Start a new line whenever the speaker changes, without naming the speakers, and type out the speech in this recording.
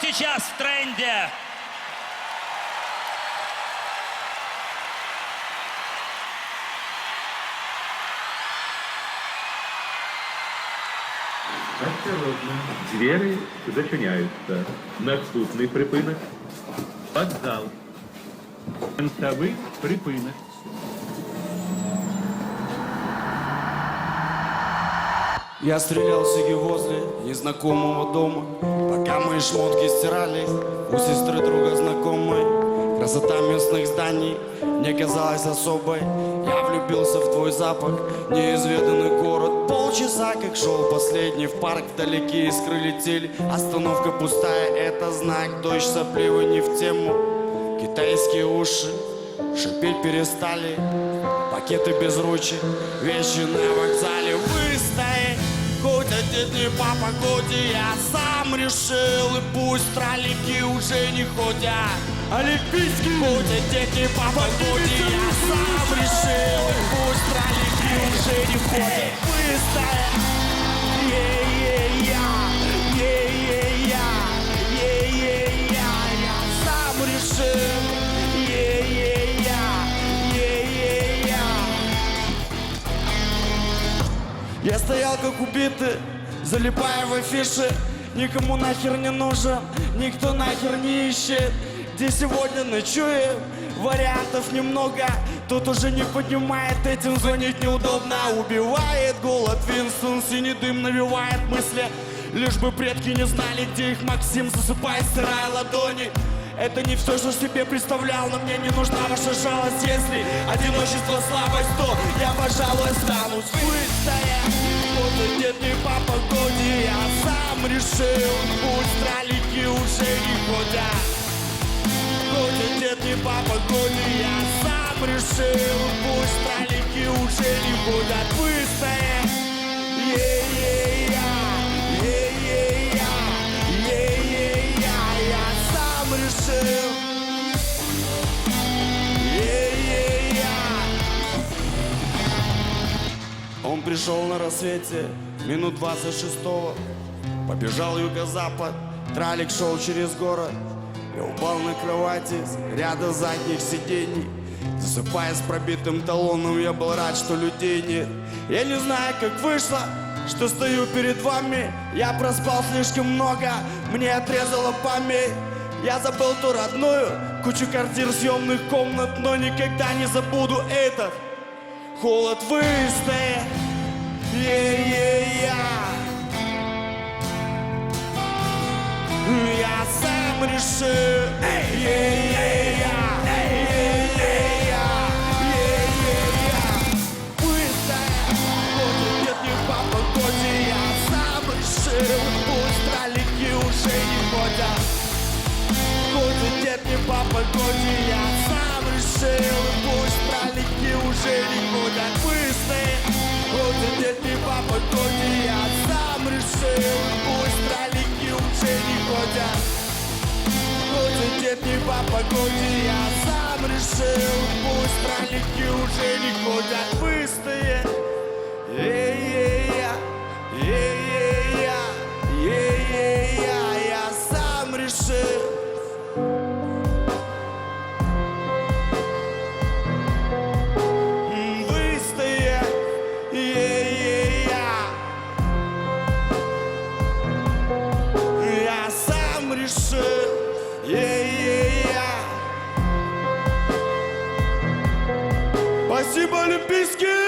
сейчас в тренде?
Осторожно. Двері зачиняються. Наступний припинок. Вокзал. Кінцевий припинок.
Я стрелял сиги возле незнакомого дома Пока шмотки стирали. У сестры друга знакомой Красота местных зданий мне казалась особой. Я влюбился в твой запах, неизведанный город. Полчаса как шел последний в парк Вдалеке искры летели. Остановка пустая, это знак Дождь сопливый не в тему. Китайские уши шипеть перестали. Пакеты без ручек, вещи на вокзале. Выстоять Отец не по погоде, я сам решил. И пусть троллики уже не ходят. Олимпийский! Отец не по погоде, я сам решил. И пусть троллики уже не ходят. Выстоять Е-е-я, е-е-я, е-е-я Я сам решил. Я стоял как убитый, залипая в афиши Никому нахер не нужен, никто нахер не ищет. Где сегодня ночуем, вариантов немного Тут уже не поднимает, этим звонить неудобно. Убивает голод Винстон, синий дым навевает мысли. Лишь бы предки не знали, где их Максим засыпает, стирая ладони. Это не все, что себе представлял, но мне не нужна ваша жалость. Если одиночество слабость, то я, пожалуй, останусь. Выстоять Вот нет не по погоде, я сам решил Пусть уже не ходят. Вот нет не по погоде, я сам решил Пусть троллики уже не ходят. Выстоять Е-е-я, е-е-я, е-е-я, я сам решил. Он пришел на рассвете минут 26-го Побежал юго-запад, тралик шел через город. Я упал на кровати ряда задних сидений. Засыпая с пробитым талоном, я был рад, что людей нет. Я не знаю, как вышло, что стою перед вами. Я проспал слишком много, мне отрезала память. Я забыл ту родную, кучу квартир, съемных комнат Но никогда не забуду этот. Холод выстоять Е-е-я не по погоде Я сам решил Пусть троллики уже не ходят Хоть нет не по погоде Я сам решил Пусть троллики уже не нет не по погоде Я сам решил Пусть троллики уже не ходят Хоть Спасибо, Олимпийский!